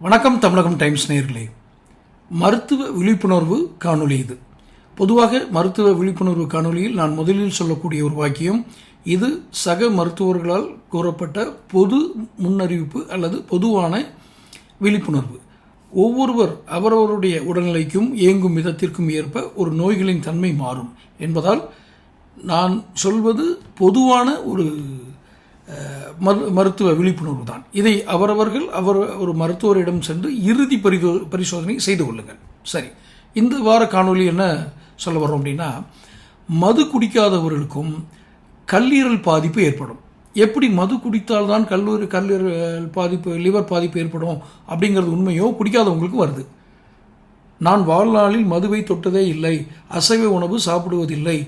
வணக்கம் தமிழகம் டைம்ஸ் நேர்களே. மருத்துவ விழிப்புணர்வு காணொலி இது. பொதுவாக மருத்துவ விழிப்புணர்வு காணொலியில் நான் முதலில் சொல்லக்கூடிய ஒரு வாக்கியம் இது சக மருத்துவர்களால் கூறப்பட்ட பொது முன்னறிவிப்பு அல்லது பொதுவான விழிப்புணர்வு. ஒவ்வொருவர் அவரவருடைய உடல்நிலைக்கும் இயங்கும் விதத்திற்கும் ஏற்ப ஒரு நோய்களின் தன்மை மாறும் என்பதால் நான் சொல்வது பொதுவான ஒரு மரு மருத்துவ விழிப்புணர்வு தான். இதை அவரவர்கள் அவர் ஒரு மருத்துவரிடம் சென்று இறுதி பரிதோ பரிசோதனை செய்து கொள்ளுங்கள். சரி. இந்த வார காணொளி என்ன சொல்ல வரோம் அப்படின்னா மது குடிக்காதவர்களுக்கும் கல்லீரல் பாதிப்பு ஏற்படும். எப்படி மது குடித்தால் தான் கல்லூரி கல்லீரல் பாதிப்பு லிவர் பாதிப்பு ஏற்படும் அப்படிங்கிறது உண்மையோ குடிக்காதவங்களுக்கு வருது. நான் வாழ்நாளில் மதுவை தொட்டதே இல்லை அசைவ உணவு சாப்பிடுவதில்லை.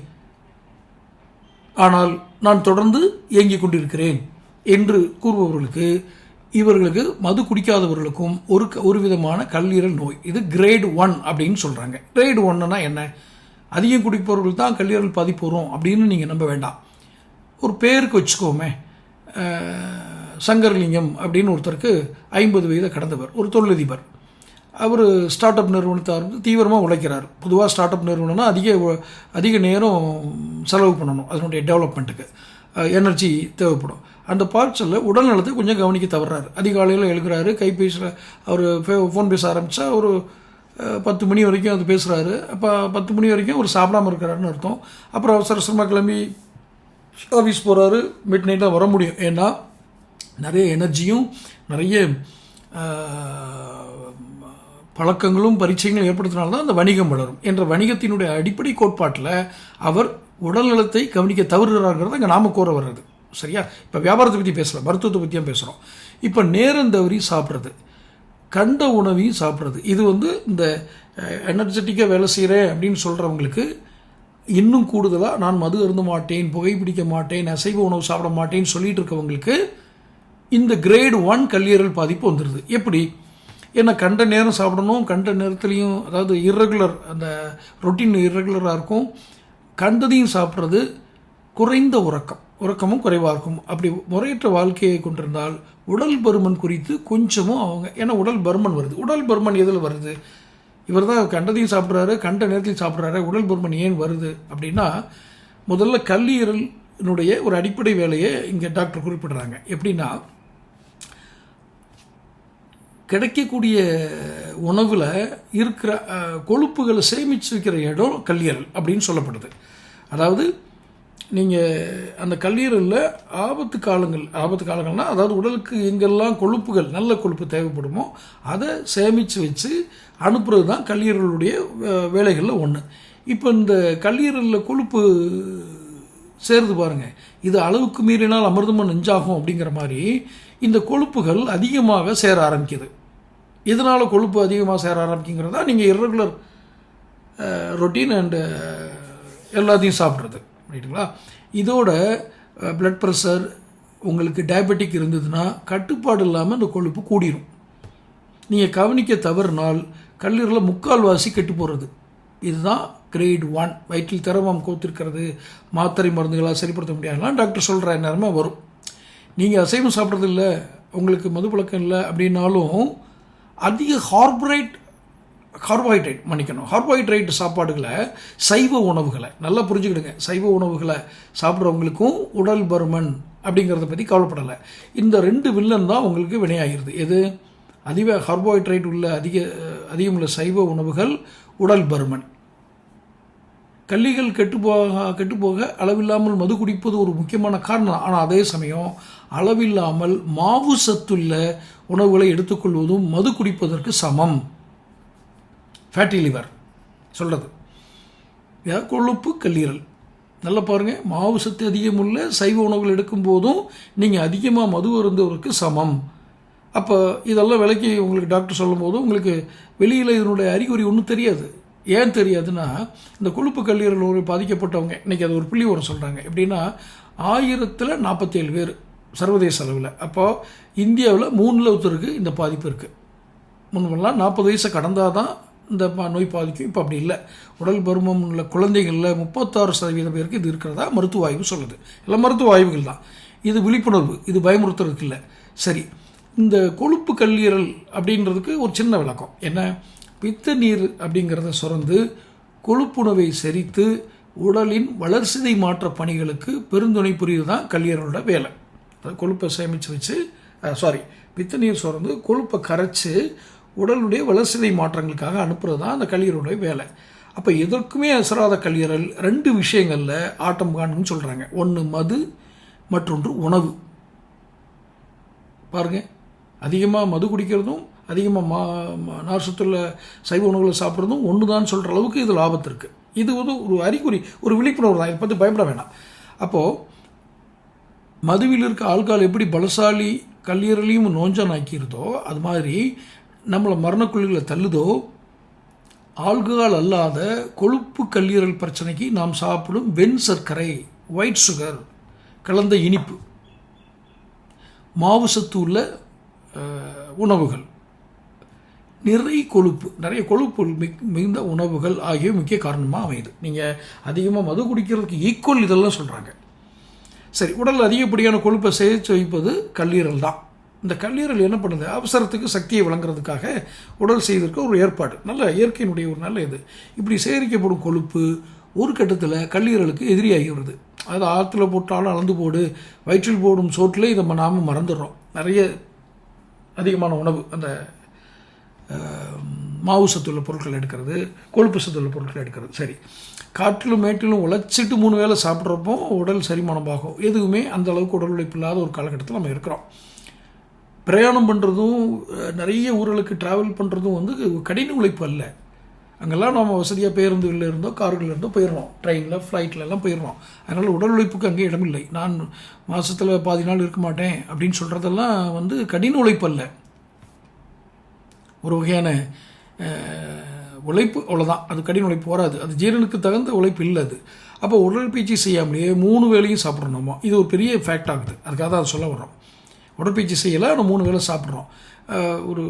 ஆனால் நான் தொடர்ந்து இயங்கிக் கொண்டிருக்கிறேன் என்று கூறுபவர்களுக்கு இவர்களுக்கு மது குடிக்காதவர்களுக்கும் ஒரு க- ஒரு விதமான கல்லீரல் நோய். இது கிரேட் ஒன் அப்படின்னு சொல்கிறாங்க கிரேட் ஒன்னுனா என்ன? அதிகம் குடிப்பவர்கள் தான் கல்லீரல் பாதிப்பு வரும் அப்படின்னு நீங்கள் நம்ப வேண்டாம். ஒரு பேருக்கு வச்சுக்கோமே சங்கர்லிங்கம் அப்படின்னு ஒருத்தருக்கு ஐம்பது வயதை கடந்தவர் ஒரு தொழிலதிபர். அவர் ஸ்டார்ட் அப் நிறுவனத்தை ஆரம்பித்து தீவிரமாக உழைக்கிறார். பொதுவாக ஸ்டார்ட் அப் நிறுவனம்னா அதிக அதிக நேரம் செலவு பண்ணணும் அதனுடைய டெவலப்மெண்ட்டுக்கு எனர்ஜி தேவைப்படும். அந்த பார்ட்ஸில் உடல் நலத்தை கொஞ்சம் கவனிக்க தவறாரு. அதிகாலையில் எழுகிறாரு கைபேசியில் அவர் ஃபோன் பேச ஆரம்பித்தா ஒரு பத்து மணி வரைக்கும் அது பேசுகிறாரு அப்போ பத்து மணி வரைக்கும் அவர் சாப்பிடாம இருக்கிறாருன்னு அர்த்தம். அப்புறம் அவசர அவசரமாக கிளம்பி ஆஃபீஸ் போகிறாரு மிட் நைட்டாக வர முடியும். ஏன்னா நிறைய எனர்ஜியும் நிறைய பழக்கங்களும் பரிச்சயங்களும் ஏற்படுத்தினால்தான் அந்த வணிகம் வளரும். என்ற வணிகத்தினுடைய அடிப்படை கோட்பாட்டில் அவர் உடல்நலத்தை கவனிக்க தவறுகிறாங்கிறத இங்கே நாம கூற வர்றது. சரியா? இப்போ வியாபாரத்தை பற்றி பேசல மருத்துவத்தை பற்றியும் பேசுகிறோம் இப்போ நேரம் தவறி சாப்பிட்றது. கண்ட உணவையும் சாப்பிட்றது. இது வந்து இந்த எனர்ஜெட்டிக்காக வேலை செய்கிறேன் அப்படின்னு சொல்கிறவங்களுக்கு இன்னும் கூடுதலாக நான் மது அருந்த மாட்டேன் புகைப்பிடிக்க மாட்டேன் அசைவ உணவு சாப்பிட மாட்டேன்னு சொல்லிட்டு இருக்கவங்களுக்கு இந்த கிரேடு ஒன் கல்லீரல் பாதிப்பு வந்துடுது எப்படி? ஏன்னா கண்ட நேரம் சாப்பிடணும் கண்ட நேரத்துலேயும் அதாவது இர்ரெகுலர் அந்த ரொட்டீன் இர்ரெகுலராக இருக்கும். கண்டதையும் சாப்பிட்றது குறைந்த உறக்கம். உறக்கமும் குறைவாக இருக்கும். அப்படி முறையற்ற வாழ்க்கையை கொண்டிருந்தால் உடல் பருமன் குறித்து கொஞ்சமும் அவங்க ஏன்னா உடல் பருமன் வருது. உடல் பருமன் எதில் வருது? இவர் தான் கண்டதையும் சாப்பிட்றாரு கண்ட நேரத்தையும் சாப்பிட்றாரு. உடல் பருமன் ஏன் வருது? அப்படின்னா முதல்ல கல்லீரலினுடைய ஒரு அடிப்படை வேலையை இங்கே டாக்டர் குறிப்பிடுறாங்க. எப்படின்னா கிடைக்கக்கூடிய உணவில் இருக்கிற கொழுப்புகளை சேமித்து வைக்கிற இடம் கல்லீரல் அப்படின்னு சொல்லப்படுது. அதாவது நீங்கள் அந்த கல்லீரலில் ஆபத்து காலங்கள் ஆபத்து காலங்கள்னா அதாவது உடலுக்கு எங்கெல்லாம் கொழுப்புகள் நல்ல கொழுப்பு தேவைப்படுமோ அதை சேமித்து வச்சு அனுப்புறது தான் கல்லீரலுடைய வேலைகளில் ஒன்று இப்போ இந்த கல்லீரலில் கொழுப்பு சேருது பாருங்கள் இது அளவுக்கு மீறினால் அமிர்தமும் நெஞ்சாகும் அப்படிங்கிற மாதிரி இந்த கொழுப்புகள் அதிகமாக சேர ஆரம்பிக்குது. இதனால் கொழுப்பு அதிகமாக சேர ஆரம்பிக்குங்கிறதா நீங்கள் இர்ரெகுலர் ரொட்டீன் அண்டு எல்லாத்தையும் சாப்பிட்றது. ரைட்டுங்களா இதோட ப்ளட் ப்ரெஷர் உங்களுக்கு டயபெட்டிக் இருந்ததுன்னா கட்டுப்பாடு இல்லாமல் இந்த கொழுப்பு கூடிரும். நீங்கள் கவனிக்க தவறினால் கல்லீரலில் முக்கால்வாசி கெட்டு போகிறது இதுதான் கிரேட் ஒன் வயிற்றில் திரவம் கோத்திருக்கிறது. மாத்திரை மருந்துகளாக சரிப்படுத்த முடியாதுலாம் டாக்டர் சொல்கிற நேரமே வரும். நீங்கள் அசைவம் சாப்பிட்றது இல்லை உங்களுக்கு மது பழக்கம் இல்லை அப்படின்னாலும் அதிக கார்பரேட் கார்போஹைட்ரேட் மன்னிக்கணும். கார்போஹைட்ரேட் சாப்பாடுகளை சைவ உணவுகளை நல்லா புரிஞ்சுக்கிடுங்க. சைவ உணவுகளை சாப்பிட்றவங்களுக்கும் உடல் பருமன் அப்படிங்கிறத பற்றி கவலைப்படலை. இந்த ரெண்டு வில்லன் தான் உங்களுக்கு வினையாகிறது. எது? அதிக கார்போஹைட்ரேட் உள்ள அதிக அதிகமுள்ள சைவ உணவுகள் உடல் பருமன். கல்லிகள் கெட்டுப்போக கெட்டுப்போக அளவில்லாமல் மது குடிப்பது ஒரு முக்கியமான காரணம். ஆனால் அதே சமயம் அளவில்லாமல் மாவு சத்துள்ள உணவுகளை எடுத்துக்கொள்வதும் மது குடிப்பதற்கு சமம். ஃபேட்டி லிவர் சொல்கிறது கொழுப்பு கல்லீரல். நல்லா பாருங்கள் மாவு சத்து அதிகமுள்ள சைவ உணவுகள் எடுக்கும்போதும் நீங்கள் அதிகமாக மது அருந்தவருக்கு சமம். அப்போ இதெல்லாம் விலைக்கு உங்களுக்கு டாக்டர் சொல்லும்போது உங்களுக்கு வெளியில் இதனுடைய அறிகுறி ஒன்றும் தெரியாது. ஏன் தெரியாதுன்னா இந்த கொழுப்பு கல்லீரல் பாதிக்கப்பட்டவங்க இன்றைக்கி அது ஒரு புள்ளி வரம் சொல்கிறாங்க எப்படின்னா ஆயிரத்தில் நாற்பத்தேழு பேர். சர்வதேச அளவில். அப்போது இந்தியாவில் மூணில் ஒருத்தருக்கு இந்த பாதிப்பு இருக்குது முன்பெல்லாம் நாற்பது வயசை கடந்தால் தான் இந்த நோய் பாதிக்கும் இப்போ அப்படி இல்லை. உடல் பருமம் உள்ள குழந்தைகளில் முப்பத்தாறு சதவீதம் பேருக்கு இது இருக்கிறதா மருத்துவ ஆய்வு சொல்லுது. எல்லாம் மருத்துவ ஆய்வுகள் தான். இது விழிப்புணர்வு இது பயமுறுத்துறதுக்கு இல்லை. சரி இந்த கொழுப்பு கல்லீரல் அப்படின்றதுக்கு ஒரு சின்ன விளக்கம். என்ன? பித்த நீர் அப்படிங்கிறத சுரந்து கொழுப்புணவை செரித்து உடலின் வளர்சிதை மாற்ற பணிகளுக்கு பெருந்துணை புரியுது தான் கல்லீரலோட வேலை. கொழுப்பை சேமித்து வச்சு சாரி பித்த நீர் சுரந்து கொழுப்பை கரைச்சி உடலுடைய வளர்சிதை மாற்றங்களுக்காக அனுப்புறது தான் அந்த கல்லீரலுடைய வேலை. அப்போ எதற்குமே அசராத கல்லீரல் ரெண்டு விஷயங்களில் ஆட்டம் காணுன்னு சொல்கிறாங்க ஒன்று மது மற்றொன்று உணவு. பாருங்க அதிகமாக மது குடிக்கிறதும் அதிகமாக மா மா- சைவ உணவுகளை சாப்பிட்றதும் ஒன்று தான் சொல்கிற அளவுக்கு இது லாபத்து இருக்குது இது வந்து ஒரு அறிகுறி ஒரு விழிப்புணர்வு தான் இதை பற்றி பயப்பட வேணாம். அப்போது மதுவில் இருக்க ஆல்கால் எப்படி பலசாலி கல்லீரலையும் நோஞ்சான் ஆக்கியிருதோ அது மாதிரி நம்மளை மரணக்குழிகளை தள்ளுதோ ஆல்கஹால் அல்லாத கொழுப்பு கல்லீரல் பிரச்சனைக்கு நாம் சாப்பிடும் வெண் சர்க்கரை ஒயிட் சுகர் கலந்த இனிப்பு மாவு சத்து உள்ள உணவுகள். நிறை கொழுப்பு நிறைய கொழுப்பு மிகுந்த உணவுகள் ஆகியவை முக்கிய காரணமாக அமையுது. நீங்கள் அதிகமாக மது குடிக்கிறதுக்கு ஈக்குவல் இதெல்லாம் சொல்கிறாங்க சரி உடல் அதிகப்படியான கொழுப்பை சேர்த்து வைப்பது கல்லீரல் தான். இந்த கல்லீரல் என்ன பண்ணுது? அவசரத்துக்கு சக்தியை வழங்குறதுக்காக உடல் செய்திருக்க ஒரு ஏற்பாடு. நல்ல இயற்கையினுடைய ஒரு நல்ல இது. இப்படி சேகரிக்கப்படும் கொழுப்பு ஒரு கட்டத்தில் கல்லீரலுக்கு எதிரியாகி வருது அது ஆற்றுல போட்டாலும் அளந்து போடு வயிற்றில் போடும் சோற்றில் இதை நாம் மறந்துடுறோம். நிறைய அதிகமான உணவு அந்த மாவு சத்துள்ள பொருட்கள் எடுக்கிறது கொழுப்பு சத்துள்ள பொருட்கள் எடுக்கிறது. சரி. காற்றிலும் மேட்டிலும் உழைச்சிட்டு மூணு வேளை சாப்பிட்றப்போ உடல் செரிமானமாகும். எதுவுமே அந்த அளவுக்கு உடல் உழைப்பு இல்லாத ஒரு காலகட்டத்தில் நம்ம இருக்கிறோம். பிரயாணம் பண்ணுறதும் நிறைய ஊர்களுக்கு ட்ராவல் பண்ணுறதும் வந்து கடின உழைப்பு அல்ல. அங்கெல்லாம் நம்ம வசதியாக பேருந்துகளில் இருந்தோ கார்களில் இருந்தோ போயிடுறோம் ட்ரெயினில் ஃப்ளைட்டில் எல்லாம் போயிடுறோம் அதனால் உடல் உழைப்புக்கு அங்கே இடமில்லை நான் மாதத்தில் பாதி நாள் இருக்க மாட்டேன் அப்படின்னு சொல்கிறதெல்லாம் வந்து கடின உழைப்பு அல்ல. ஒரு வகையான உழைப்பு அவ்வளோதான் அது கடின உழைப்பு வராது அது ஜீரனுக்கு தகுந்த உழைப்பு இல்லை அது. அப்போ உடற்பயிற்சி செய்யாமலேயே மூணு வேளையும் சாப்பிட்றோமோ இது ஒரு பெரிய ஃபேக்ட் ஆகுது. அதுக்காக தான் அதை சொல்ல வர்றோம். உடற்பயிற்சி செய்யலை ஆனால் மூணு வேளை சாப்பிட்றோம். ஒரு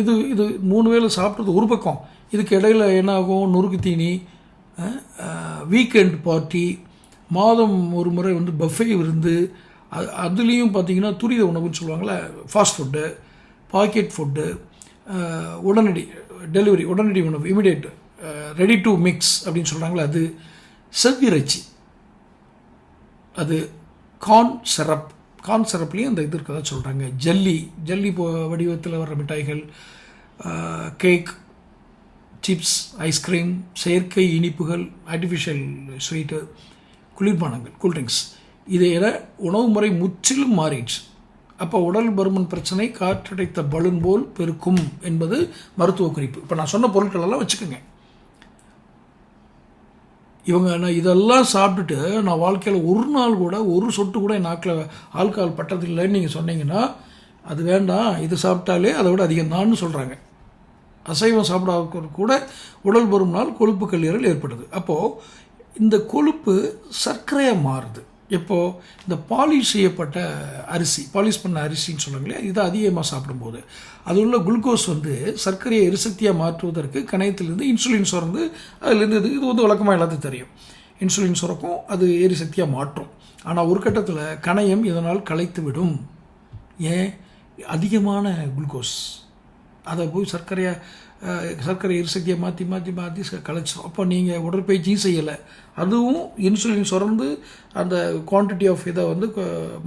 இது இது மூணு வேளை சாப்பிட்றது ஒரு பக்கம். இதுக்கு இடையில என்ன ஆகும் நொறுக்கு தீனி வீக்கெண்ட் பார்ட்டி மாதம் ஒரு முறை வந்து பஃபே விருந்து அது அதுலேயும் பார்த்தீங்கன்னா துரித உணவுன்னு சொல்லுவாங்கள்ல ஃபாஸ்ட் ஃபுட்டு பாக்கெட் ஃபுட்டு உடனடி டெலிவரி உடனடி உணவு இமிடியேட் ரெடி டு மிக்ஸ் அப்படின்னு சொல்கிறாங்களே அது செவ்விறைச்சி. அது கார்ன் சிரப் கார்ன் சிரப்லேயும் அந்த இது இருக்கதா சொல்கிறாங்க ஜல்லி ஜல்லி வடிவத்தில் வர்ற மிட்டாய்கள் கேக் சிப்ஸ் ஐஸ்கிரீம் செயற்கை இனிப்புகள் ஆர்டிஃபிஷியல் ஸ்வீட்டு குளிர்பானங்கள் கூல்ட்ரிங்க்ஸ் இதையில உணவு முறை முற்றிலும் மாறிடுச்சு. அப்போ உடல் பருமன் பிரச்சனை காற்றடைத்த பலூன் போல் பெருக்கும் என்பது மருத்துவ குறிப்பு. இப்போ நான் சொன்ன பொருட்கள் எல்லாம் வச்சுக்கோங்க. இவங்க நான் இதெல்லாம் சாப்பிட்டுட்டு நான் வாழ்க்கையில் ஒரு நாள் கூட ஒரு சொட்டு கூட என் நாக்கில் ஆல்கஹால் பட்டதில்லைன்னு நீங்கள் சொன்னீங்கன்னா அது வேண்டாம் இது சாப்பிட்டாலே அதை விட அதிகம் தான்னு சொல்கிறாங்க அசைவம் சாப்பிடாத கூட உடல் பருமனால் கொழுப்பு கல்லீரல் ஏற்படுது. அப்போது இந்த கொழுப்பு சர்க்கரையாக மாறுது. இப்போது இந்த பாலிஷ் செய்யப்பட்ட அரிசி பாலிஷ் பண்ண அரிசின்னு சொன்னாங்களே இதை அதிகமாக சாப்பிடும்போது. அது உள்ள குளுக்கோஸ் வந்து சர்க்கரையை எரிசக்தியாக மாற்றுவதற்கு கணையத்திலிருந்து இன்சுலின் சுரந்து அதுலேருந்து இது இது வந்து வழக்கமாக எல்லாத்துக்கும் தெரியும். இன்சுலின் சுரக்கும் அது எரிசக்தியாக மாற்றும். ஆனால் ஒரு கட்டத்தில் கணையம் இதனால் களைத்து விடும் ஏன்? அதிகமான குளுக்கோஸ். அதை போய் சர்க்கரையை சர்க்கரை எரிசக்தியை மாற்றி மாற்றி மாற்றி கலைச்சிடும் அப்போ நீங்கள் உடற்பயிற்சியும் செய்யலை. அதுவும் இன்சுலின் சுரந்து அந்த குவான்டிட்டி ஆஃப் இதை வந்து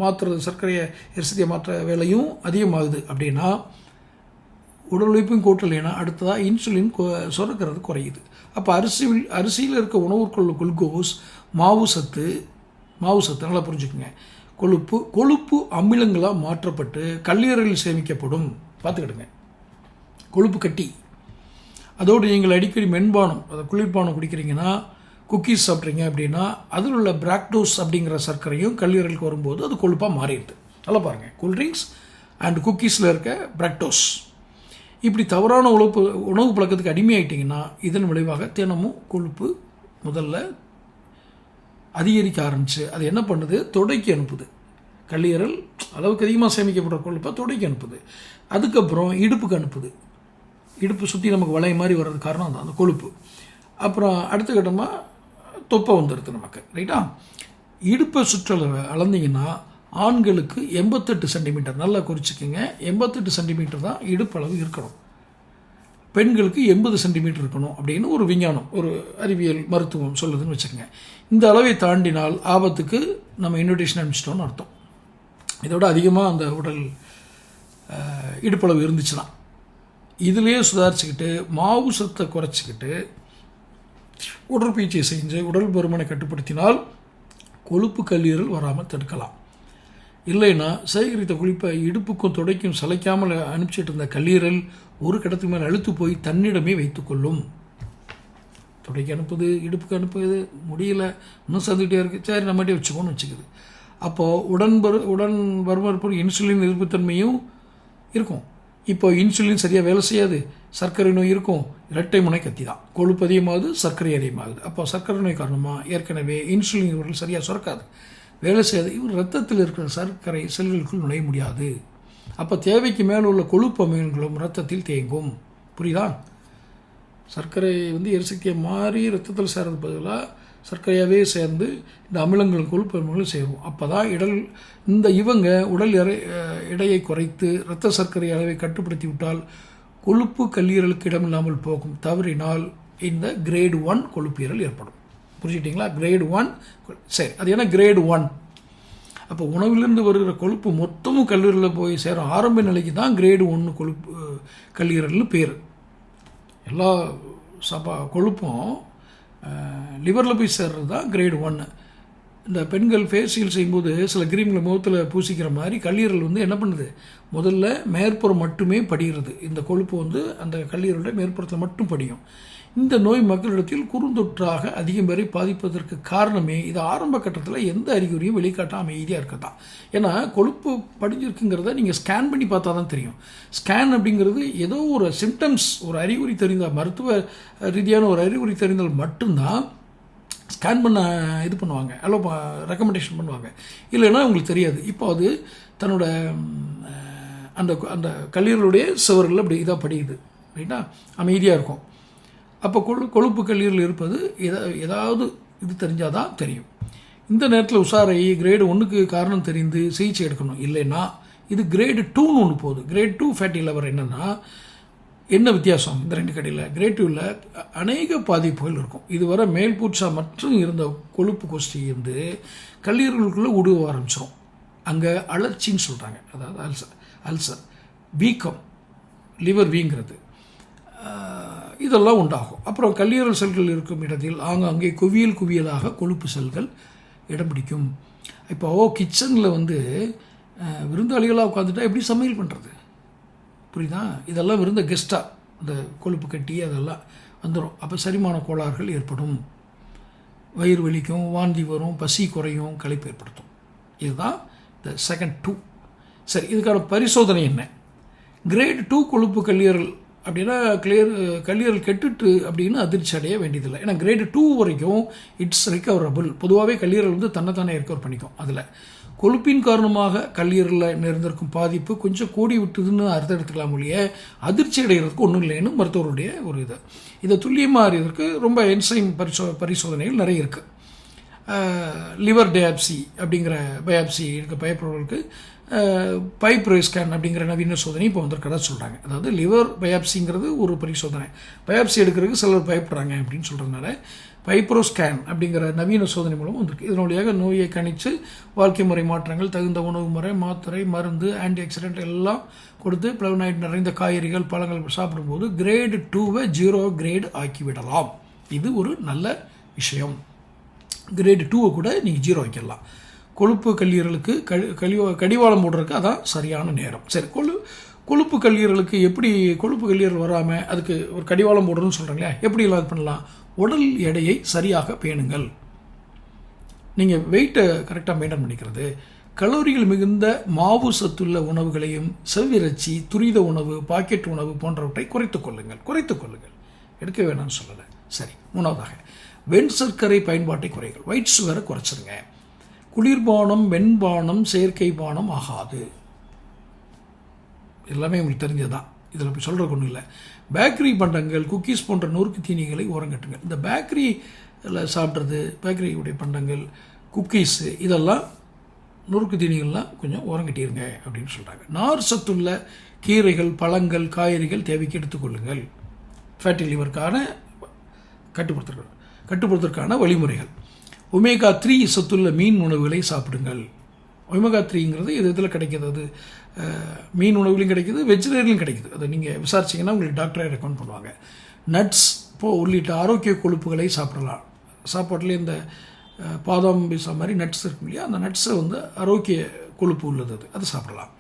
மாற்றுறது சர்க்கரையை எரிசக்தியை மாற்ற வேலையும் அதிகமாகுது. அப்படின்னா உடல் உழைப்பும் கூட்டலைன்னா அடுத்ததாக இன்சுலின் சுரக்கிறது குறையுது. அப்போ அரிசியில் அரிசியில் இருக்க உணவுக்குள்ள குளுக்கோஸ் மாவு சத்து மாவு சத்து நல்லா புரிஞ்சுக்குங்க. கொழுப்பு கொழுப்பு அமிலங்களாக மாற்றப்பட்டு கல்லீரலில் சேமிக்கப்படும். பார்த்துக்கிடுங்க. கொழுப்பு கட்டி. அதோடு நீங்கள் அடிக்கடி மென்பானம் அதை குளிர்பானம் குடிக்கிறீங்கன்னா குக்கீஸ் சாப்பிட்றீங்க அப்படின்னா அதில் உள்ள பிராக்டோஸ் அப்படிங்கிற சர்க்கரையும் கல்லீரலுக்கு வரும்போது அது கொழுப்பாக மாறிடுது. நல்லா பாருங்கள் கூல்ட்ரிங்க்ஸ் அண்ட் குக்கீஸில் இருக்க பிராக்டோஸ் இப்படி தவறான உழப்பு உணவு பழக்கத்துக்கு அடிமையாயிட்டிங்கன்னா இதன் விளைவாக தினமும் கொழுப்பு முதல்ல அதிகரிக்க ஆரம்பிச்சு அது என்ன பண்ணுது? தொடைக்கு அனுப்புது. கல்லீரல் அளவுக்கு அதிகமாக சேமிக்கப்படுற கொழுப்பை தொடைக்கு அனுப்புது. அதுக்கப்புறம் இடுப்புக்கு அனுப்புது. இடுப்பு சுற்றி நமக்கு வளைய மாதிரி வர்றது காரணம் அந்த அந்த கொழுப்பு. அப்புறம் அடுத்த கட்டமாக தொப்பை வந்துடுது நமக்கு ரைட்டா? இடுப்பை சுற்றளவை அளந்தீங்கன்னா ஆண்களுக்கு எண்பத்தெட்டு சென்டிமீட்டர் நல்லா குறிச்சிக்கோங்க. எண்பத்தெட்டு சென்டிமீட்டர் தான் இடுப்பளவு இருக்கணும். பெண்களுக்கு எண்பது சென்டிமீட்டர் இருக்கணும் அப்படின்னு ஒரு விஞ்ஞானம் ஒரு அறிவியல் மருத்துவம் சொல்லுதுன்னு வச்சுக்கோங்க. இந்த அளவை தாண்டினால் ஆபத்துக்கு நம்ம இன்விடேஷன் அனுப்பிச்சிட்டோம்னு அர்த்தம். இதோட அதிகமாக அந்த உடல் இடுப்பளவு இருந்துச்சுன்னா. இதுலேயே சுதாரிச்சுக்கிட்டு மாவு சத்தை குறைச்சிக்கிட்டு உடற்பயிற்சி செஞ்சு உடல் பருமனை கட்டுப்படுத்தினால் கொழுப்பு கல்லீரல் வராமல் தடுக்கலாம். இல்லைன்னா சேகரித்த குளிப்பை இடுப்புக்கும் துடைக்கும் சளைக்காமல் அனுப்பிச்சிட்டு இருந்த கல்லீரல் ஒரு கடத்துக்கு மேலே அழுத்து போய் தன்னிடமே வைத்துக்கொள்ளும் துடைக்கு அனுப்புது இடுப்புக்கு அனுப்புது முடியல இன்னும் சந்துக்கிட்டே இருக்குது சரி நம்மகிட்டே வச்சுக்கோன்னு வச்சுக்குது. அப்போது உடன் பரு உடன் வருமறுப்பு இன்சுலின் எதிர்ப்புத்தன்மையும் இருக்கும். இப்போ இன்சுலின் சரியாக வேலை செய்யாது சர்க்கரை நோய் இருக்கும் இரட்டை முனை கத்தி தான். கொழுப்பு அதிகமாகுது சர்க்கரை அதிகமாகுது. அப்போ சர்க்கரை நோய் காரணமாக ஏற்கனவே இன்சுலின் இவர்கள் சரியாக சுரக்காது. வேலை செய்யாது. இவர் ரத்தத்தில் இருக்கிற சர்க்கரை செல்களுக்குள் நுழைய முடியாது. அப்போ தேவைக்கு மேலே உள்ள கொழுப்பு அமீன்களும் ரத்தத்தில் தேங்கும். புரியுதா? சர்க்கரை வந்து எரிசக்தியை மாறி ரத்தத்தில் சேர்றது பதிலாக சர்க்கரையாகவே சேர்ந்து இந்த அமிலங்களும் கொழுப்பு சேரும். அப்போ தான் இடல் இந்த இவங்க உடல் எடை எடையை குறைத்து இரத்த சர்க்கரை அளவை கட்டுப்படுத்தி விட்டால் கொழுப்பு கல்லீரலுக்கு இடமில்லாமல் போகும். தவறினால் இந்த கிரேடு ஒன் கொழுப்பீரல் ஏற்படும். புரிஞ்சுக்கிட்டீங்களா? கிரேடு ஒன் சரி அது என்ன? கிரேடு ஒன் அப்போ உணவிலிருந்து வருகிற கொழுப்பு மொத்தமும் கல்லீரலில் போய் சேரும். ஆரம்ப நிலைக்கு தான் கிரேடு ஒன்று கொழுப்பு கல்லீரல்னு பேர். எல்லா சபா கொழுப்பும் லிவரில் போய் சேர்றது தான் கிரேடு ஒன்று இந்த பெண்கள் ஃபேஷியல் செய்யும்போது சில கிரீம்களை முகத்தில் பூசிக்கிற மாதிரி கல்லீரல் வந்து என்ன பண்ணுது? முதல்ல மேற்புறம் மட்டுமே படிகிறது இந்த கொழுப்பு வந்து அந்த கல்லீரலுடைய மேற்புறத்தில் மட்டும் படியும். இந்த நோய் மக்களிடத்தில் குறுந்தொற்றாக அதிகம் பேரை பாதிப்பதற்கு காரணமே இது ஆரம்ப கட்டத்தில் எந்த அறிகுறியும் வெளிக்காட்ட அமைதியாக இருக்கதான் ஏன்னா கொழுப்பு படிஞ்சிருக்குங்கிறத நீங்கள் ஸ்கேன் பண்ணி பார்த்தா தான் தெரியும். ஸ்கேன் அப்படிங்கிறது ஏதோ ஒரு சிம்டம்ஸ் ஒரு அறிகுறி தெரிந்தால் மருத்துவ ரீதியான ஒரு அறிகுறி தெரிந்தால் மட்டும்தான் ஸ்கேன் பண்ண இது பண்ணுவாங்க அல்லோ ரெக்கமெண்டேஷன் பண்ணுவாங்க. இல்லைன்னா உங்களுக்கு தெரியாது. இப்போ அது தன்னோட அந்த அந்த கல்லீரலுடைய சுவர்கள் அப்படி இதாக படியுது. ரைட்டா? அமைதியாக இருக்கும். அப்போ கொழு கொழுப்பு கல்லீரல் இருப்பது எதா ஏதாவது இது தெரிஞ்சால் தான் தெரியும். இந்த நேரத்தில் உஷாராகி கிரேடு ஒன்றுக்கு காரணம் தெரிந்து சிகிச்சை எடுக்கணும். இல்லைன்னா இது கிரேடு டூன்னு ஒன்று போகுது. கிரேட் டூ ஃபேட்டி லவர் என்னென்னா என்ன வித்தியாசம்? இந்த ரெண்டு கடையில். கிரேட் டூவில் அநேக பாதிப்புகள் இருக்கும். இதுவரை மேல்பூச்சா மற்றும் இருந்த கொழுப்பு கோஷ்டி இருந்து கல்லீரலுக்குள்ளே உடுவ ஆரம்பிச்சிடும் அங்கே அலர்ச்சின்னு சொல்கிறாங்க அதாவது அல்சர் அல்சர் வீக்கம் லிவர் வீங்கிறது. இதெல்லாம் உண்டாகும். அப்புறம் கல்லீரல் செல்கள் இருக்கும் இடத்தில் ஆங்காங்கே குவியல் குவியலாக கொழுப்பு செல்கள் இடம் பிடிக்கும். இப்போ கிச்சனில் வந்து விருந்தாளிகளாக உட்காந்துட்டா எப்படி சமையல் பண்ணுறது புரியுதா? இதெல்லாம் விருந்த கெஸ்ட்டாக இந்த கொழுப்பு கட்டி அதெல்லாம் வந்துடும் அப்போ சரிமான கோளாறுகள் ஏற்படும். வயிறு வலிக்கும் வாந்தி வரும் பசி குறையும் களைப்பு ஏற்படுத்தும். இதுதான் இந்த செகண்ட் டூ சரி இதுக்கான பரிசோதனை என்ன? கிரேட் டூ கொழுப்பு கல்லீரல் அப்படின்னா கிளியர் கல்லீரல் கெட்டுட்டு அப்படின்னு அதிர்ச்சி அடைய வேண்டியதில்லை. ஏன்னா கிரேடு டூ வரைக்கும் இட்ஸ் ரிகவரபிள் பொதுவாகவே கல்லீரல் வந்து தன்னைத்தானே ரெக்கவர் பண்ணிக்கும் அதில். கொழுப்பின் காரணமாக கல்லீரலில் நேர்ந்திருக்கும் பாதிப்பு கொஞ்சம் கூடி விட்டுதுன்னு அர்த்தம் எடுத்துக்கலாம் ஒழிய அதிர்ச்சி அடைகிறதுக்கு ஒன்றும் இல்லைன்னு மருத்துவருடைய ஒரு இது. இதை துல்லியமாக அறிவதற்கு ரொம்ப என்சைம் பரிசோ பரிசோதனைகள் நிறைய இருக்குது லிவர் டயாப்சி அப்படிங்கிற பயாப்சி இருக்க பயப்படுறவர்களுக்கு பைப்ரோ ஸ்கேன் அப்படிங்கிற நவீன சோதனை இப்போ வந்திருக்கிறதா சொல்கிறாங்க அதாவது லிவர் பயாப்சிங்கிறது ஒரு பரிசோதனை. பயாப்சி எடுக்கிறதுக்கு சிலர் பயப்படுறாங்க அப்படின்னு சொல்கிறதுனால பைப்ரோ ஸ்கேன் அப்படிங்கிற நவீன சோதனை மூலம் வந்திருக்கு. இதனுடைய நோயை கணித்து வாழ்க்கை முறை மாற்றங்கள் தகுந்த உணவு முறை மாத்திரை மருந்து ஆன்டி ஆக்சிடென்ட் எல்லாம் கொடுத்து பிளவனாய்டு நிறைந்த காய்கறிகள் பழங்கள் சாப்பிடும்போது கிரேடு டூவை ஜீரோ கிரேடு ஆக்கிவிடலாம். இது ஒரு நல்ல விஷயம். கிரேடு டூவை கூட நீங்கள் ஜீரோ வைக்கலாம் கொழுப்பு கல்லீரலுக்கு கழி கடிவாளம் போடுறதுக்கு அதான் சரியான நேரம். சரி கொழு கொழுப்பு கல்லீரலுக்கு எப்படி கொழுப்பு கல்லீரல் வராமல் அதுக்கு ஒரு கடிவாளம் போடுறதுன்னு சொல்கிறாங்களே எப்படி எல்லாம் இது பண்ணலாம்? உடல் எடையை சரியாக பேணுங்கள். நீங்கள் வெயிட்டை கரெக்டாக மெயின்டைன் பண்ணிக்கிறது. கலோரிகள் மிகுந்த மாவு சத்துள்ள உணவுகளையும் செவ்விறச்சி துரித உணவு பாக்கெட் உணவு போன்றவற்றை குறைத்துக் கொள்ளுங்கள். குறைத்துக் கொள்ளுங்கள். எடுக்க வேணாம்னு சொல்லலை. சரி மூணாவதாக வெண் சர்க்கரை பயன்பாட்டை குறைகள் ஒயிட் சுகரை குறைச்சிருங்க. குளிர்பானம் வெண்பானம் செயற்கை பானம் ஆகாது. எல்லாமே உங்களுக்கு தெரிஞ்சது தான் இதில் போய் சொல்கிறக்கு ஒன்றும் இல்லை. பேக்கரி பண்டங்கள் குக்கீஸ் போன்ற நொறுக்கு தீனிகளை ஓரங்கட்டுங்க இந்த பேக்கரியில் சாப்பிட்றது பேக்கரியுடைய பண்டங்கள் குக்கீஸு இதெல்லாம் நொறுக்கு தீனிகள்லாம் கொஞ்சம் உரங்கட்டிருங்க அப்படின்னு சொல்கிறாங்க நார் சத்துள்ள கீரைகள் பழங்கள் காய்கறிகள் தேவைக்கு எடுத்துக்கொள்ளுங்கள் ஃபேட்டி லிவருக்கான கட்டுப்படுத்துறது கட்டுப்படுத்துறதுக்கான வழிமுறைகள். ஒமேகா த்ரீ சத்துள்ள மீன் உணவுகளை சாப்பிடுங்கள். ஒமேகா த்ரீங்கிறது இது இதில் கிடைக்கிறது? அது மீன் உணவுலையும் கிடைக்கிது வெஜிடேரியன்லையும் கிடைக்குது. அதை நீங்கள் விசாரிச்சிங்கன்னா உங்களுக்கு டாக்டரே ரெக்கமெண்ட் பண்ணுவாங்க. நட்ஸ் போ உள்ளிட்ட ஆரோக்கிய கொழுப்புகளை சாப்பிடலாம். சாப்பாட்டிலே இந்த பாதாம் பிசா மாதிரி நட்ஸ் இருக்கும் இல்லையா? அந்த நட்ஸை வந்து ஆரோக்கிய கொழுப்பு உள்ளது. அது அதை சாப்பிடலாம்.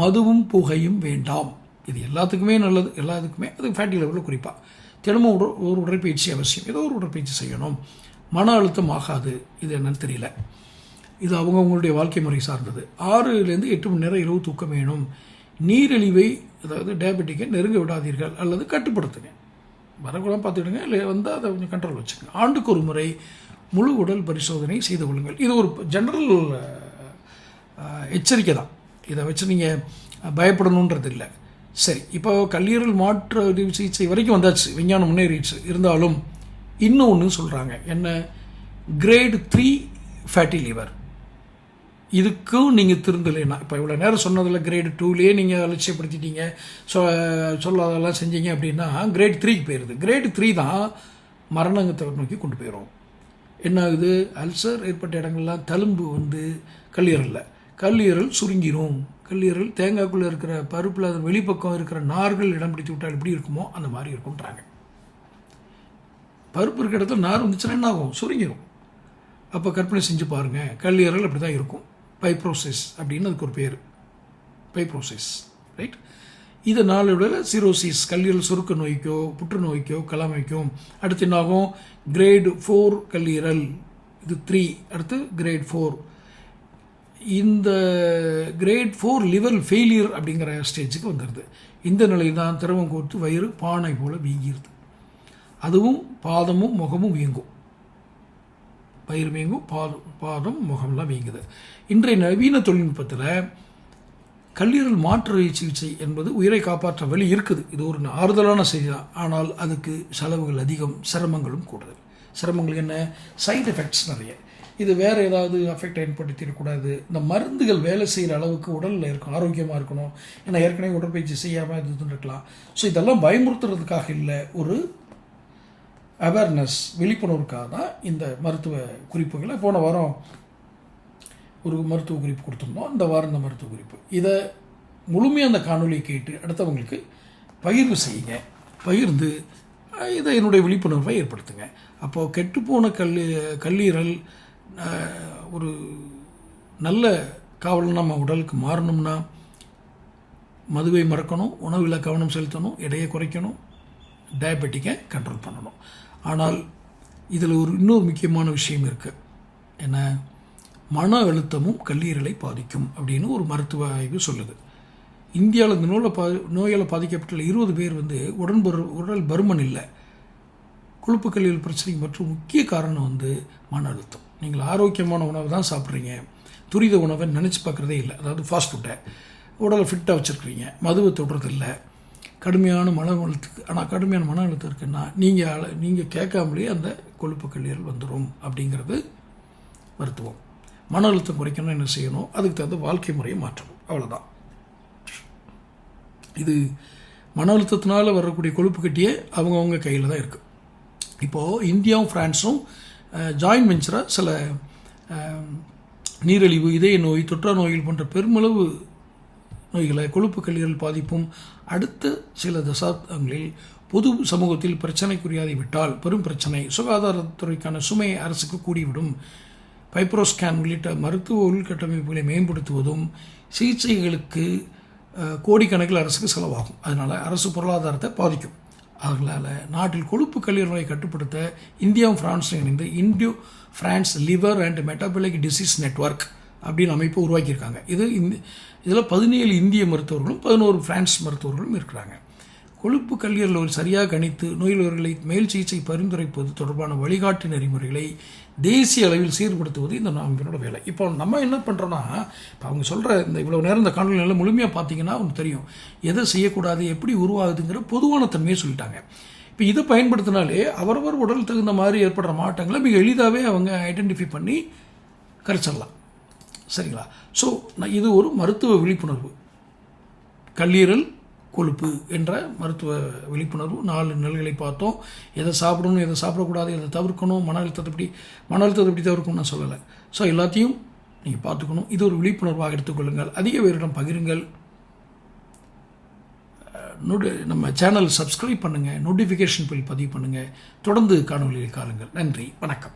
மதுவும் புகையும் வேண்டாம். இது எல்லாத்துக்குமே நல்லது. எல்லாத்துக்குமே அது ஃபேட்டி லெவலில் குறிப்பாக தினமும் ஒரு ஒரு உடற்பயிற்சி அவசியம். ஏதோ ஒரு உடற்பயிற்சி செய்யணும். மன அழுத்தம் ஆகாது. இது என்னன்னு தெரியல. இது அவங்கவுங்களுடைய வாழ்க்கை முறை சார்ந்தது. ஆறுலேருந்து எட்டு மணி நேரம் இரவு தூக்கம் வேணும். நீரிழிவை அதாவது டயபெட்டிக்கை நெருங்க விடாதீர்கள் அல்லது கட்டுப்படுத்துங்க. வரக்கூடாது பார்த்துக்கிடுங்க இல்லை வந்து அதை கொஞ்சம் கண்ட்ரோல் வச்சுக்கோங்க. ஆண்டுக்கு ஒரு முறை முழு உடல் பரிசோதனை செய்து கொள்ளுங்கள். இது ஒரு ஜென்ரல் எச்சரிக்கை தான். இதை வச்சு நீங்கள் பயப்படணுன்றது இல்லை. சரி இப்போ கல்லீரல் மாற்று சிகிச்சை வரைக்கும் வந்தாச்சு. விஞ்ஞானம் முன்னேறிடுச்சு. இருந்தாலும் இன்னொன்று சொல்கிறாங்க என்ன? கிரேடு த்ரீ ஃபேட்டி லிவர் இதுக்கும் நீங்கள் திருந்தலைன்னா இப்போ இவ்வளோ நேரம் சொன்னதில் கிரேடு டூலேயே நீங்கள் அலட்சியப்படுத்திட்டீங்க. சொ சொல்லாதெல்லாம் செஞ்சீங்க அப்படின்னா கிரேட் த்ரீக்கு போயிடுது கிரேட் த்ரீ தான் மரணங்கத்தை நோக்கி கொண்டு போயிடும் என்ன ஆகுது? அல்சர் ஏற்பட்ட இடங்கள்லாம் தழும்பு வந்து கல்லீரலில். கல்லீரல் சுருங்கிரும். கல்லீரல் தேங்காய்க்குள்ளே இருக்கிற பருப்பில் அது வெளிப்பக்கம் இருக்கிற நார்கள் இடம் பிடித்து விட்டால் எப்படி இருக்குமோ அந்த மாதிரி இருக்கும்ன்றாங்க. பருப்பு இருக்கிற இடத்துல நார் வந்துச்சுன்னா என்ன ஆகும் சுருங்கிடும் அப்போ கற்பனை செஞ்சு பாருங்கள் கல்லீரல் அப்படி தான் இருக்கும். பைப்ரோசிஸ் அப்படின்னு அதுக்கு ஒரு பேர். பைப்ரோசிஸ் ரைட் இது நாளோட சிரோசிஸ் கல்லீரல் சுருக்க நோய்க்கோ புற்றுநோய்க்கோ கலாமைக்கும் அடுத்து என்னாகும்? கிரேடு ஃபோர் கல்லீரல் இது த்ரீ அடுத்து கிரேட் ஃபோர் இந்த கிரேட் ஃபோர் லிவர் ஃபெயிலியர் அப்படிங்கிற ஸ்டேஜுக்கு வந்துடுது. இந்த நிலையில் தான் திரவம் கோர்த்து வயிறு பானை போல் வீங்கிடுது அதுவும் பாதமும் முகமும் வீங்கும். பயிர் வீங்கும் பாதம் பாதம் முகம்லாம் வீங்குது. இன்றைய நவீன தொழில்நுட்பத்தில் கல்லீரல் மாற்று சிகிச்சை என்பது உயிரை காப்பாற்ற வழி இருக்குது. இது ஒரு ஆறுதலான செய்தி தான் ஆனால் அதுக்கு செலவுகள் அதிகம் சிரமங்களும் கூடுதல். சிரமங்கள் என்ன? சைடு எஃபெக்ட்ஸ் நிறைய. இது வேறு ஏதாவது அஃபெக்ட் ஏற்படுத்திடக்கூடாது. இந்த மருந்துகள் வேலை செய்கிற அளவுக்கு உடலில் இருக்கும் ஆரோக்கியமாக இருக்கணும். ஏன்னா ஏற்கனவே உடற்பயிற்சி செய்யாமல் இது இதுன்னு இருக்கலாம் ஸோ இதெல்லாம் பயமுறுத்துறதுக்காக இல்லை. ஒரு அவேர்னஸ் விழிப்புணர்வுக்காக தான் இந்த மருத்துவ குறிப்புகளை போன வாரம் ஒரு மருத்துவ குறிப்பு கொடுத்துருந்தோம். இந்த வாரம் இந்த மருத்துவ குறிப்பு. இதை முழுமையாக அந்த காணொலியை கேட்டு அடுத்தவங்களுக்கு பகிர்வு செய்யுங்க. பகிர்ந்து இதை என்னுடைய விழிப்புணர்வை ஏற்படுத்துங்க. அப்போது கெட்டுப்போன கல்லீ கல்லீரல் ஒரு நல்ல காவல் நம்ம உடலுக்கு மாறணும்னா மதுவை மறக்கணும் உணவில் கவனம் செலுத்தணும் எடையை குறைக்கணும் டயபெட்டிக்கை கண்ட்ரோல் பண்ணணும். ஆனால் இதில் ஒரு இன்னொரு முக்கியமான விஷயம் இருக்குது என்ன? மன அழுத்தமும் கல்லீரலை பாதிக்கும் அப்படின்னு ஒரு மருத்துவ ஆய்வு சொல்லுது. இந்தியாவில் இந்த நூலை பா நோயால் பாதிக்கப்பட்டுள்ள இருபது பேர் வந்து உடன்பரு உடல் பருமன் இல்லை. கொழுப்பு கல்லீரல் பிரச்சனைக்கு மற்றும் முக்கிய காரணம் வந்து மன அழுத்தம். நீங்கள் ஆரோக்கியமான உணவு தான் சாப்பிட்றீங்க. துரித உணவை நினச்சி பார்க்குறதே இல்லை. அதாவது ஃபாஸ்ட் ஃபுட்டை உடலை ஃபிட்டாக வச்சுருக்கிறீங்க. மதுவை தொடுறதில்லை. கடுமையான மன அழுத்தத்துக்கு ஆனால் கடுமையான மன அழுத்தம் இருக்குன்னா நீங்கள் நீங்கள் கேட்காமலே அந்த கொழுப்பு கல்லீரல் வந்துடும் அப்படிங்கிறது மருத்துவம் மன அழுத்தம் குறைக்கணும் என்ன செய்யணும்? அதுக்கு தகுந்த வாழ்க்கை முறையை மாற்றணும். அவ்வளோதான் இது மன அழுத்தத்தினால் வரக்கூடிய கொழுப்பு கட்டியே அவங்கவுங்க கையில் தான் இருக்குது இப்போது இந்தியாவும் ஃப்ரான்ஸும் ஜாயின்ட் வெஞ்சராக சில நீரழிவு நீரிழிவு இதய நோய் தொற்றா நோய்கள் போன்ற பெருமளவு நோய்களை கொழுப்பு கல்லீரல் பாதிப்பும் அடுத்த சில தசாப்தங்களில் பொது சமூகத்தில் பிரச்சனைக்குரியாதை விட்டால் பெரும் பிரச்சனை. சுகாதாரத்துறைக்கான சுமையை அரசுக்கு கூடிவிடும். பைப்ரோஸ்கேன் உள்ளிட்ட மருத்துவ உள்கட்டமைப்புகளை மேம்படுத்துவதும் சிகிச்சைகளுக்கு கோடிக்கணக்கில் அரசுக்கு செலவாகும். அதனால் அரசு பொருளாதாரத்தை பாதிக்கும். அதனால் நாட்டில் கொழுப்பு கல்லீரல் நோயை கட்டுப்படுத்த இந்தியாவும் ஃப்ரான்ஸும் இணைந்து Indo France liver and metabolic disease network அப்படின்னு அமைப்பு உருவாக்கியிருக்காங்க. இது இந்த இதில் பதினேழு இந்திய மருத்துவர்களும் பதினோரு பிரான்ஸ் மருத்துவர்களும் இருக்கிறாங்க. கொழுப்பு கல்லீரல் ஒரு சரியாக கணித்து நோயுள்ளவர்களை மேல் சிகிச்சை பரிந்துரைப்பது தொடர்பான வழிகாட்டு நெறிமுறைகளை தேசிய அளவில் சீர்படுத்துவது இந்த நாமினோட வேலை. இப்போ நம்ம என்ன பண்ணுறோன்னா இப்போ அவங்க சொல்கிற இந்த இவ்வளோ நேரம் இந்த காணொலியில் முழுமையாக பார்த்தீங்கன்னா உங்களுக்கு தெரியும். எதை செய்யக்கூடாது எப்படி உருவாகுதுங்கிற பொதுவான தன்மையை சொல்லிட்டாங்க. இப்போ இதை பயன்படுத்தினாலே அவரவர் உடல் தகுந்த மாதிரி ஏற்படுற மாற்றங்களை மிக எளிதாகவே அவங்க ஐடென்டிஃபை பண்ணி கரைச்சிடலாம். சரிங்களா? ஸோ நான் இது ஒரு மருத்துவ விழிப்புணர்வு. கல்லீரல் கொழுப்பு என்ற மருத்துவ விழிப்புணர்வு. நாலு நிலைகளை பார்த்தோம். எதை சாப்பிடணும் எதை சாப்பிடக்கூடாது எதை தவிர்க்கணும் மன அழுத்தத்தை எப்படி மன அழுத்தத்தை எப்படி தவிர்க்கணும்னு நான் சொல்லலை. ஸோ எல்லாத்தையும் நீங்கள் பார்த்துக்கணும். இது ஒரு விழிப்புணர்வாக எடுத்துக்கொள்ளுங்கள். அதிக பேரிடம் பகிருங்கள். நோடி நம்ம சேனல் சப்ஸ்கிரைப் பண்ணுங்கள் நோட்டிஃபிகேஷன் பில் பதிவு பண்ணுங்கள் தொடர்ந்து காணொலியில் காணுங்கள். நன்றி. வணக்கம்.